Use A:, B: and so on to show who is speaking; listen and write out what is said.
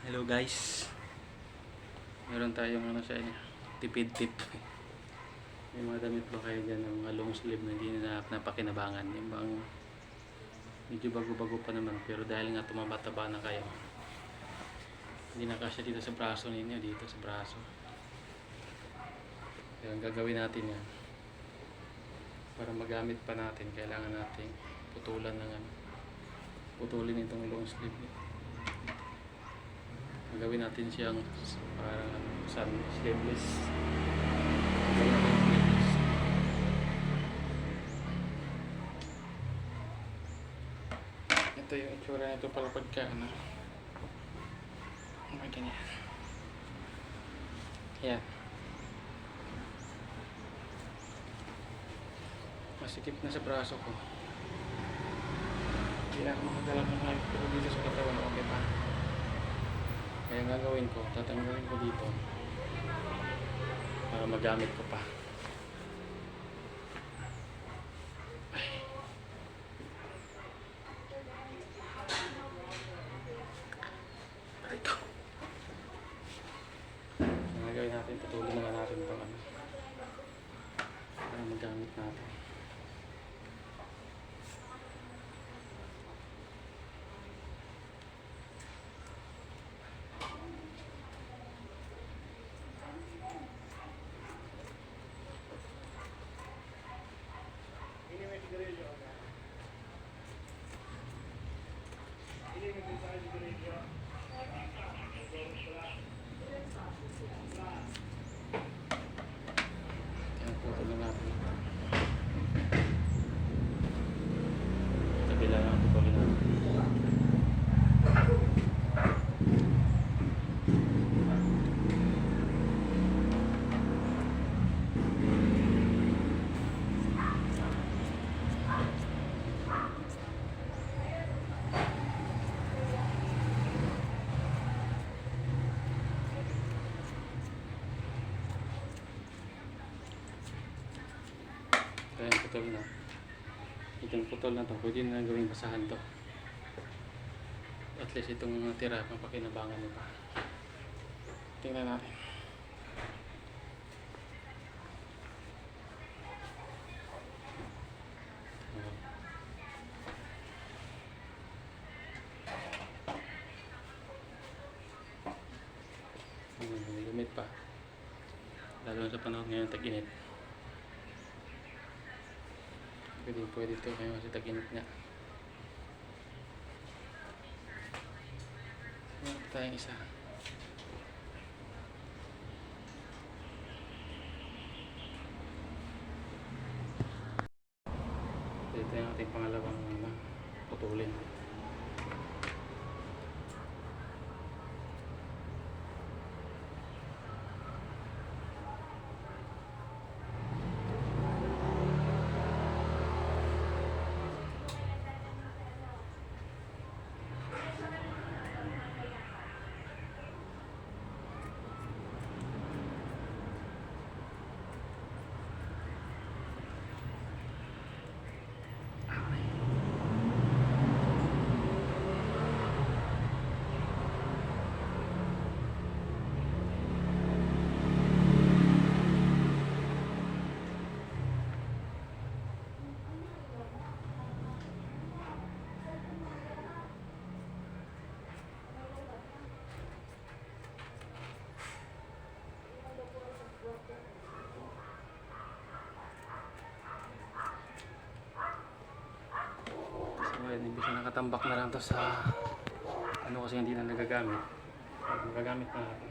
A: Hello guys. Meron tayong ano sa inyo, tipid tip. May mga damit ba kayo dyan ng mga long sleeve na hindi na napakinabangan? Yung bang medyo bago-bago pa naman pero dahil nga tumamataba na kayo hindi na kasya dito sa braso ninyo dito sa braso kaya ang gagawin natin yan para magamit pa natin kailangan natin putulan ng ano putulin itong long sleeve gagawin natin siyang parang ano, sun sleeveless ito yung itsura nito pala pagka ano. Oh my ganyan. Yan masikip na sa braso ko. Hindi na ako makagalaw ng life pero dito sa katawan okay pa kaya gagawin ko tatanggalin ko dito para magamit ko pa Ito. Ang gagawin natin, patuloy naman natin itong ano. Para magamit natin. Kaya putulin natin ito. Kabila lang putulin natin. Kaya yung putol na. Itong putol na to, pwede na gawing basahan to. At least itong mga tira, mapakinabangan mo pa. Tingnan natin. Lumit pa. Lalo sa panahon ngayon, tag-init. Pwede, pwede ito ngayon kasi tag-init nga. Meron tayong isa. Dito yung ating pangalawang ano, putulin. Imbis na nakatambak na lang to sa ano kasi hindi na nagagamit. Magagamit na natin.